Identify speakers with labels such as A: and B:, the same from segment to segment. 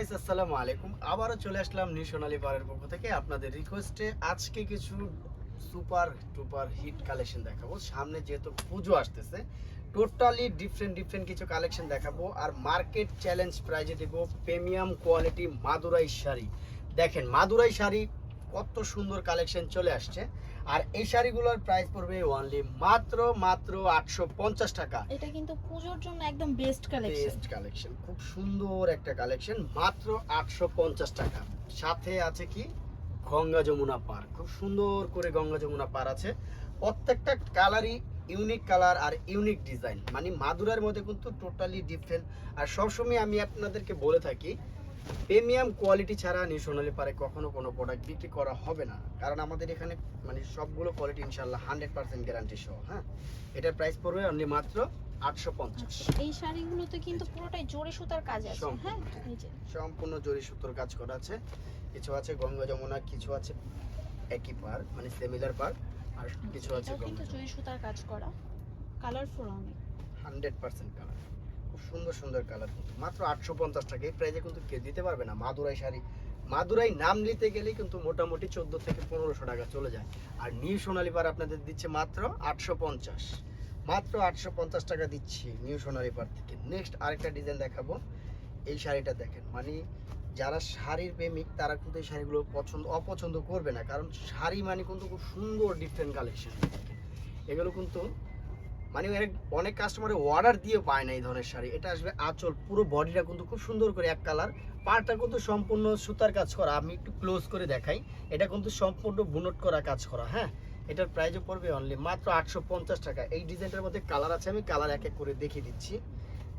A: আসসালামু আলাইকুম। আবারও চলে আসলাম পক্ষ থেকে। আপনাদের রিকোয়েস্টে আজকে কিছু সুপার টুপার হিট কালেকশন দেখাবো। সামনে যেহেতু পুজো আসতেছে টোটালি ডিফারেন্ট ডিফারেন্ট কিছু কালেকশন দেখাবো। আর মার্কেট চ্যালেঞ্জ প্রাইজে দেবো প্রিমিয়াম কোয়ালিটি মাদুরাই শাড়ি। দেখেন, মাদুরাই শাড়ি কত সুন্দর কালেকশন চলে আসছে। আর এই শাড়িগুলোর প্রাইস পড়বে অনলি মাত্র মাত্র আটশো পঞ্চাশ টাকা।
B: এটা কিন্তু পুজোর জন্য একদম বেস্ট কালেকশন
A: বেস্ট কালেকশন খুব সুন্দর একটা কালেকশন মাত্র আটশো পঞ্চাশ টাকা। সাথে আছে কি? গঙ্গা যমুনা পার। খুব সুন্দর করে গঙ্গা যমুনা পার আছে। প্রত্যেকটা কালারই ইউনিক কালার আর ইউনিক ডিজাইন মানে মাদুরার মধ্যে কিন্তু টোটালি ডিফারেন্ট আর সবসময় আমি আপনাদেরকে বলে থাকি প্রিমিয়াম কোয়ালিটি ছাড়া নিউ সোনালি পারে কখনো কোনো প্রোডাক্ট বিক্রি করা হবে না। কারণ আমাদের এখানে মানে সবগুলো কোয়ালিটি ইনশাল্লাহ হান্ড্রেড পার্সেন্ট গ্যারান্টি সহ হ্যাঁ? এটার প্রাইস পড়বে অনলি মাত্র আটশো পঞ্চাশ।
B: এই শাড়িগুলোতে কিন্তু পুরোটাই জরি সুতার কাজ আছে
A: সম্পূর্ণ।
B: হ্যাঁ?
A: সম্পূর্ণ জরি সুতোর কাজ করা আছে। কিছু আছে গঙ্গা যমুনা কিছু আছে একই পার মানে সিমিলার পার আর কিছু আছে
B: কিন্তু জরি সুতার কাজ করা। কালারফুল অনেক।
A: হান্ড্রেড পার্সেন্ট কালার খুব সুন্দর সুন্দর কালার কিন্তু। মাত্র আটশো পঞ্চাশ টাকা। এই প্রাইজে কিন্তু কেউ দিতে পারবে না। মাদুরাই শাড়ি। মাদুরাই নাম নিতে গেলেই কিন্তু মোটামুটি চোদ্দ থেকে পনেরোশো টাকা চলে যায়। আর নিউ সোনালি পার আপনাদের দিচ্ছে মাত্র আটশো পঞ্চাশ। মাত্র আটশো পঞ্চাশ টাকা দিচ্ছি নিউ সোনালি পার থেকে। নেক্সট আরেকটা ডিজাইন দেখাবো। এই শাড়িটা দেখেন। মানে যারা শাড়ির প্রেমিক, তারা কিন্তু এই শাড়িগুলো পছন্দ, অপছন্দ করবে না। কারণ শাড়ি মানে কিন্তু খুব সুন্দর ডিফারেন্ট কালেকশন এগুলো কিন্তু মানে অনেক- অনেক কাস্টমারে অর্ডার দিয়ে পায় না এই ধরনের শাড়ি। এটা আসবে আঁচল পুরো বডিটা কিন্তু খুব সুন্দর করে এক কালার পাড়টা কিন্তু সম্পূর্ণ সুতার কাজ করা। আমি একটু ক্লোজ করে দেখাই। এটা কিন্তু সম্পূর্ণ বুনট করা কাজ করা হ্যাঁ? এটার প্রাইসও পড়বে অনলি মাত্র আটশো পঞ্চাশ টাকা। এই ডিজাইনটার মধ্যে কালার আছে আমি কালার এক এক করে দেখিয়ে দিচ্ছি।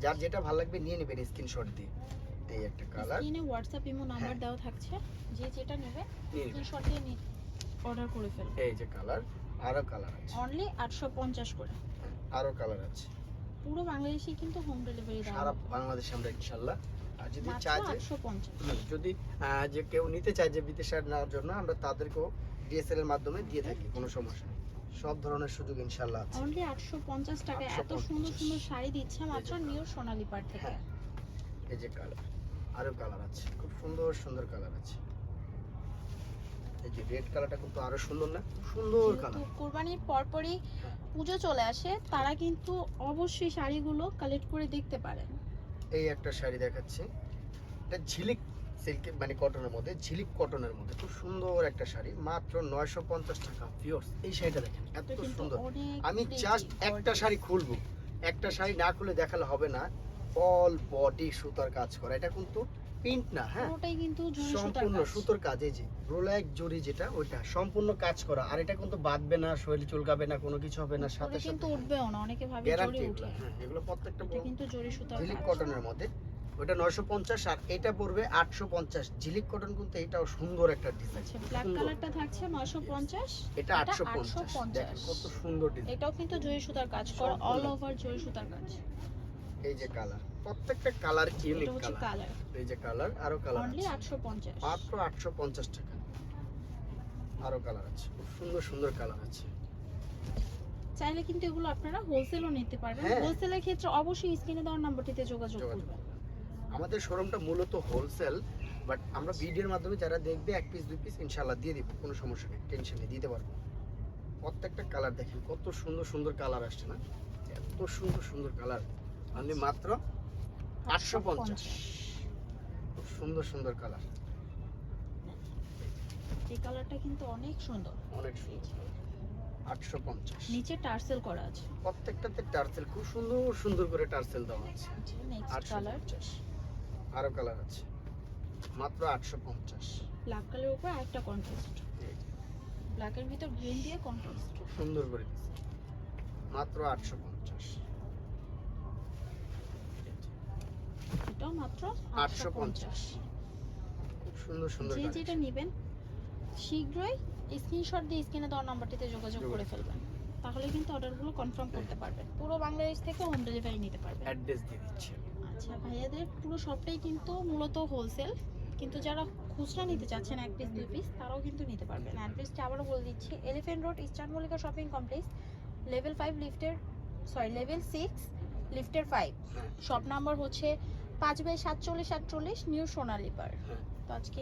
A: যার যেটা ভালো লাগবে নিয়ে নেবেন স্ক্রিনশট দিয়ে। এই একটা কালার
B: স্ক্রিনে হোয়াটসঅ্যাপ ইমো নাম্বার। দেওয়া থাকছে। যে যেটা নেবে স্ক্রিনশট দিয়ে অর্ডার করে ফেলবে।
A: এই যে কালার আরও কালার আছে।
B: অনলি আটশো পঞ্চাশ করে।
A: আরও কালার আছে।
B: পুরো বাংলাদেশে কিন্তু হোম ডেলিভারি দেওয়া
A: সারা বাংলাদেশে আমরা ইনশাল্লাহ আর যদি চায় যে যদি যে কেউ নিতে চায় যে বিদেশে নেওয়ার জন্য আমরা তাদেরকেও ডিএসএল এর মাধ্যমে দিয়ে থাকি কোনো সমস্যা নেই। সব ধরনের সুযোগ ইনশাল্লাহ আছে।
B: অনলি আটশো পঞ্চাশ টাকা এত সুন্দর সুন্দর শাড়ি দিচ্ছে মাত্র নিউ সোনালি পার থেকে।
A: হ্যাঁ এই যে কালার আরও কালার আছে। খুব সুন্দর সুন্দর কালার আছে। যে রেড কালারটা কিন্তু আরও সুন্দর না? সুন্দর কালার
B: কোরবানির পরপরই
A: হ্যাঁ।
B: পুজো চলে আসে তারা কিন্তু অবশ্যই শাড়িগুলো কালেক্ট করে দেখতে পারেন।
A: এই একটা শাড়ি দেখাচ্ছি। এটা ঝিলিক সিল্ক মানে কটনের মধ্যে ঝিলিক কটনের মধ্যে। খুব সুন্দর একটা শাড়ি। মাত্র নয়শো পঞ্চাশ টাকা পিওর্স এই শাড়িটা দেখেন এত সুন্দর। আমি জাস্ট একটা শাড়ি খুলবো। একটা শাড়ি না খুলে দেখালে হবে না। অল বডি সুতার কাজ করা। এটা কিন্তু প্রিন্ট না হ্যাঁ?
B: পুরোটাই কিন্তু
A: সম্পূর্ণ। সুতোর কাজ এই যে রোলাক জরি যেটা ওইটা সম্পূর্ণ কাজ করা। আর এটা কিন্তু বাঁধবে না শরীর চুলকাবে না কোনো কিছু হবে না
B: উপরে
A: সাথে
B: কিন্তু
A: সাথে।
B: উঠবেও না অনেকে ভাবে জরি উঠে।
A: হ্যাঁ এগুলো প্রত্যেকটা
B: কিন্তু জরি সুতার
A: ঝিলিক কটনের মধ্যে। ওটা নয়শো পঞ্চাশ আর এটা পড়বে আটশো পঞ্চাশ। ঝিলিক কটন কিন্তু এটাও সুন্দর একটা ডিজাইন
B: আচ্ছা ব্ল্যাক কালারটা থাকছে 950
A: এটা আটশো পঞ্চাশ।
B: 850
A: দেখেন কত সুন্দর ডিজাইন
B: এটাও কিন্তু জরি সুতার কাজ করা অল ওভার জরি সুতার কাজ।
A: এই যে কালার প্রত্যেকটা কালার ইউনিক কালার এই যে কালার আরও কালার
B: অনলি
A: আছে।
B: 850
A: মাত্র আটশো পঞ্চাশ টাকা। আরও কালার আছে। খুব সুন্দর সুন্দর কালার আছে।
B: চাইলে কিন্তু এগুলো আপনারা হোলসেলও নিতে পারবেন।
A: হ্যাঁ।
B: হোলসেলের ক্ষেত্রে অবশ্যই স্ক্রিনে দেওয়ার নাম্বারটিতে যোগাযোগ
A: যোগাযোগ
B: করবেন।
A: আমাদের শোরুমটা মূলত হোলসেল বাট আমরা ভিডিওর মাধ্যমে যারা দেখবে এক পিস দুই পিস ইনশাল্লাহ দিয়ে দিব। কোনো সমস্যা নেই টেনশন নেই দিতে পারব। প্রত্যেকটা কালার দেখেন কত সুন্দর সুন্দর কালার আসছে না? এত সুন্দর সুন্দর কালার অনলি মাত্র আটশো পঞ্চাশ। খুব সুন্দর সুন্দর কালার।
B: এই কালারটা কিন্তু অনেক সুন্দর।
A: অনেক সুন্দর। আটশো পঞ্চাশ।
B: নিচে টার্সেল করা আছে।
A: প্রত্যেকটাতে টার্সেল খুব সুন্দর সুন্দর করে টার্সেল দেওয়া আছে। আটশো পঞ্চাশ। আরও কালার আছে। মাত্র আটশো পঞ্চাশ।
B: ব্ল্যাক কালারের উপর একটা কন্ট্রাস্ট ব্ল্যাকের ভিতর গ্রিন দিয়ে কন্ট্রাস্ট
A: খুব সুন্দর করে দিচ্ছে মাত্র আটশো পঞ্চাশ।
B: এটাও মাত্র
A: আটশো পঞ্চাশ। সুন্দর সুন্দর
B: যে যেটা নেবেন শীঘ্রই স্ক্রিনশট দিয়ে স্ক্রিনে নাম্বারটিতে যোগাযোগ করে ফেলবেন। তাহলে কিন্তু অর্ডারগুলো কনফার্ম করতে পারবেন। পুরো বাংলাদেশ থেকে হোম ডেলিভারি নিতে পারবেন।
A: অ্যাড্রেস দিয়ে দিচ্ছি।
B: আচ্ছা ভাইয়াদের পুরো সবটাই কিন্তু মূলত হোলসেল কিন্তু যারা খুচরা নিতে চাচ্ছেন এক পিস দুই পিস তারাও কিন্তু নিতে পারবেন। অ্যাড্রেসটা আবারও বলে দিচ্ছি। Elephant road eastern Mallika shopping complex level five লিফটের সরি লেভেল সিক্স লিফটের ফাইভ
A: হ্যাঁ।
B: শপ নাম্বার হচ্ছে পাঁচ বাই সাতচল্লিশ আটচল্লিশ নিউ সোনালি পার
A: হ্যাঁ।
B: তো আজকে